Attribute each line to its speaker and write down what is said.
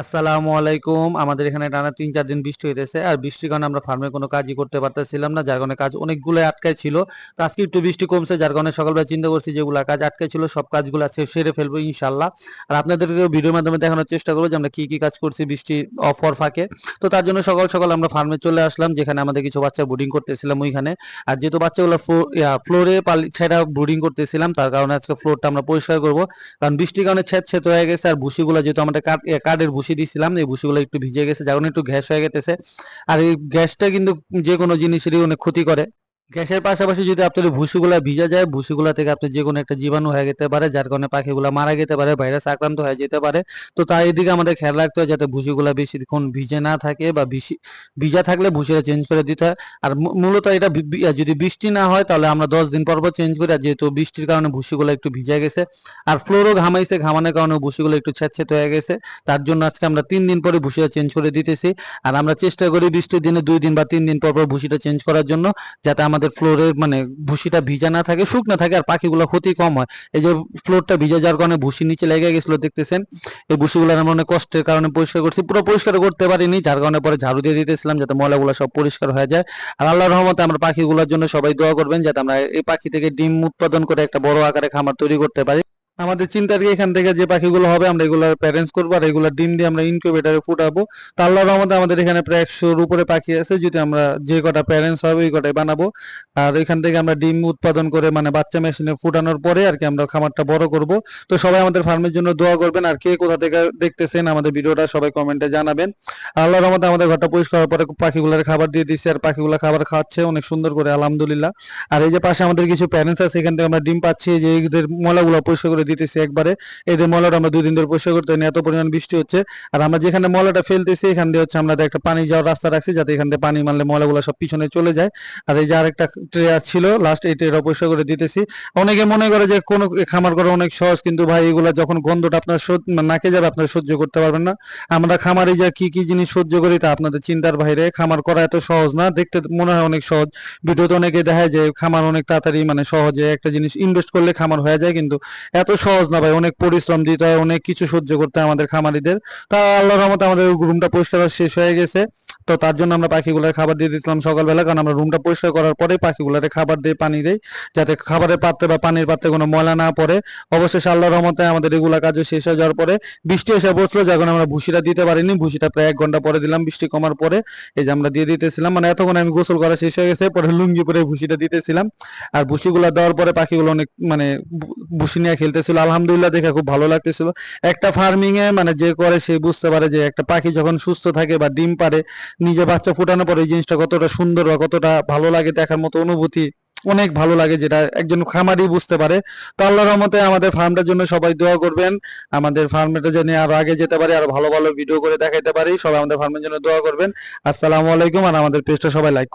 Speaker 1: আসসালামু আলাইকুম। আমাদের এখানে টানা তিন, চার দিন বৃষ্টি হইতেছে আর বৃষ্টির কারণে আমরা ফার্মে কোনো কাজই করতে পারতেছিলাম না, যার কারণে কাজ অনেকগুলো আটকায় ছিল। তো আজকে একটু বৃষ্টি কমছে, যার কারণে সকালবেলা চিন্তা করছি যেগুলো কাজ আটকায় ছিল, সব কাজগুলো আজকে সেরে ফেলব ইনশাল্লাহ আর আপনাদেরকে ভিডিওর মাধ্যমে দেখানোর চেষ্টা করব যে আমরা কি কি কাজ করছি বৃষ্টি অফর ফাঁকে। তো তার জন্য সকাল সকাল আমরা ফার্মে চলে আসলাম, যেখানে আমাদের কিছু বাচ্চা বোর্ডিং করতেছিলাম ওইখানে। আর যেহেতু বাচ্চাগুলো ফ্লোরে ছেড়া ব্রুডিং করতেছিলাম, তার কারণে আজকে ফ্লোরটা আমরা পরিষ্কার করব। কারণ বৃষ্টির কারণে ছেদ ছেদ হয়ে গেছে আর ভুসিগুলো যেহেতু আমাদের কাঠের ভুসি দিছিলাম এই ভুসিগুলো একটু ভিজে গেছে, যার একটু গ্যাস হয়ে গেছে। আর এই গ্যাসটা কিন্তু যে কোনো জিনিসেরই অনেক ক্ষতি করে। গ্যাসের পাশাপাশি যদি আপনার ভুসিগুলা ভিজা যায়, ভুসিগুলা থেকে আপনার যে কোনো একটা জীবাণু হয়ে যেতে পারে, যার কারণে পাখিগুলা মারা যেতে পারে, ভাইরাস আক্রান্ত হয়ে যেতে পারে। তো তাই এদিকে আমাদের খেয়াল রাখতে হয় যাতে ভুসিগুলা বেশিক্ষণ ভিজে না থাকে বা ভিজা থাকলে ভুসিটা চেঞ্জ করে দিতে হয়। আর মূলত এটা যদি বৃষ্টি না হয়, তাহলে আমরা দশ দিন পর পর চেঞ্জ করি। আর যেহেতু বৃষ্টির কারণে ভুসিগুলো একটু ভিজে গেছে, আর ফ্লোরও ঘামাইছে, ঘামানোর কারণে ভুসিগুলো একটু ছেঁচছেত হয়ে গেছে, তার জন্য আজকে আমরা তিন দিন পরে ভুসিটা চেঞ্জ করে দিতেছি। আর আমরা চেষ্টা করি বৃষ্টির দিনে দুই দিন বা তিন দিন পর পর ভুসিটা চেঞ্জ করার জন্য, যাতে আমাদের ফ্লোরে মানে ভুসিটা ভিজা না থাকে, শুকনা থাকে আর পাখিগুলো ক্ষতি কম হয়। এই যে ফ্লোরটা ভিজা যাওয়ার কারণে ভুসি নিচে লেগে গেছিল, দেখতেছেন? এই ভুসিগুলো আমরা অনেক কষ্টের কারণে পরিষ্কার করছি, পুরো পরিষ্কার করতে পারিনি, যার কারণে পরে ঝাড়ু দিয়ে দিতেছিলাম যাতে ময়লাগুলো সব পরিষ্কার হয়ে যায়। আর আল্লাহর রহমতে আমরা পাখিগুলোর জন্য সবাই দোয়া করবেন, যাতে আমরা এই পাখি থেকে ডিম উৎপাদন করে একটা বড় আকারে খামার তৈরি করতে পারি। আমাদের চিন্তার কি? এখান থেকে যে পাখিগুলো হবে, আমরা এগুলো প্যারেন্টস করব, আর এগুলো ডিম দিয়ে আমরা ইনকিউবেটারে ফুটাবো। তা রহমতে আমাদের এখানে প্রায় একশোর উপরে পাখি আছে, যদি আমরা যে কটা প্যারেন্টস হবে, ওই কটাই বানাবো। আর এখান থেকে আমরা ডিম উৎপাদন করে মানে বাচ্চা মেশিনে ফুটানোর পরে আর কি আমরা খামারটা বড় করব। তো সবাই আমাদের ফার্মের জন্য দোয়া করবেন, আর কে কোথা থেকে দেখতেছেন আমাদের ভিডিওটা সবাই কমেন্টে জানাবেন। আল্লাহর রহমতে আমাদের ঘরটা পরিষ্কার হওয়ার পরে পাখিগুলোর খাবার দিয়ে দিচ্ছে আর পাখিগুলো খাবার খাওয়াচ্ছে অনেক সুন্দর করে, আলহামদুলিল্লাহ। আর এই যে পাশে আমাদের কিছু প্যারেন্টস আছে, এখান থেকে আমরা ডিম পাচ্ছি যে এদের মলাগুলো পরিষ্কার করে দিতেছি একবারে। এই যে মলাটা আমরা দুই দিন ধরে পরিষ্কার করতে এত পরিমাণ বৃষ্টি হচ্ছে। আর আমরা যেখানে মলাটা ফেলতেছি, এখান দিয়ে হচ্ছে আমরা একটা পানি যাওয়ার রাস্তা রাখছি, যাতে এখান থেকে পানি মারলে মলাগুলো সব পিছনে চলে যায়। আর এই যে আরেকটা ট্রে ছিল লাস্ট এই ট্রেটা পরিষ্কার করে দিতেছি। অনেকে মনে করে যে কোনো খামার করা অনেক সহজ, কিন্তু ভাই, এগুলো যখন গন্ধটা আপনার নাকে যাবে, আপনার সহ্য করতে পারবেন না। আমরা খামারে যা কি কি জিনিস সহ্য করি তা আপনাদের চিন্তার বাইরে। খামার করা এত সহজ না, দেখতে মনে হয় অনেক সহজ। ভিডিওতে অনেকে দেখায় যে খামার অনেক তাড়াতাড়ি মানে সহজে একটা জিনিস ইনভেস্ট করলে খামার হয়ে যায়, কিন্তু এত সহজ না ভাই, অনেক পরিশ্রম দিতে হয়, অনেক কিছু সহ্য করতে হয় আমাদের খামারিদের। তা আল্লাহর রহমতে আমাদের রুমটা পরিষ্কার শেষ হয়ে গেছে। তো তার জন্য আমরা পাখিগুলোর খাবার দিয়ে দিতাম সকালবেলা, কারণ আমরা রুমটা পরিষ্কার করার পরে পাখিগুলোরে খাবার দিয়ে, পানি দেই, যাতে খাবারের পাত্রে বা পানির পাত্রে কোনো ময়লা না পড়ে। অবশেষে আল্লাহর রহমতে আমাদের এগুলা কাজ শেষ হয়ে যাওয়ার পরে বৃষ্টি এসে বসল যখন আমরা ভুসিটা দিতে পারিনি। ভুসিটা প্রায় এক ঘণ্টা পরে দিলাম, বৃষ্টি কমার পরে এই যে আমরা দিয়ে দিতেছিলাম। মানে এতক্ষণ আমি গোসল করা শেষ হয়ে গেছে, পরে লুঙ্গি পরে ভুসিটা দিতেছিলাম। আর ভুসিগুলো দেওয়ার পরে পাখিগুলো অনেক মানে ভুসি নিয়ে খেলতেছিল আলহামদুলিল্লাহ দেখে খুব ভালো লাগতেছিল। একটা ফার্মিং এ মানে যে করে সে বুঝতে পারে যে একটা পাখি যখন সুস্থ থাকে বা ডিম পারে নিজে বাচ্চা ফুটানোর পরে এই জিনিসটা কতটা সুন্দর বা কতটা ভালো লাগে দেখার মতো অনুভূতি অনেক ভালো লাগে যেটা একজন খামারি বুঝতে পারে। তো আল্লাহর রহমতে আমাদের ফার্মটার জন্য সবাই দোয়া করবেন। আমাদের ফার্মটা যেন আরও আগে যেতে পারি, আর ভালো ভালো ভিডিও করে দেখাইতে পারি। সবাই আমাদের ফার্মের জন্য দোয়া করবেন। আসসালামু আলাইকুম আর আমাদের পেজটা সবাই লাইক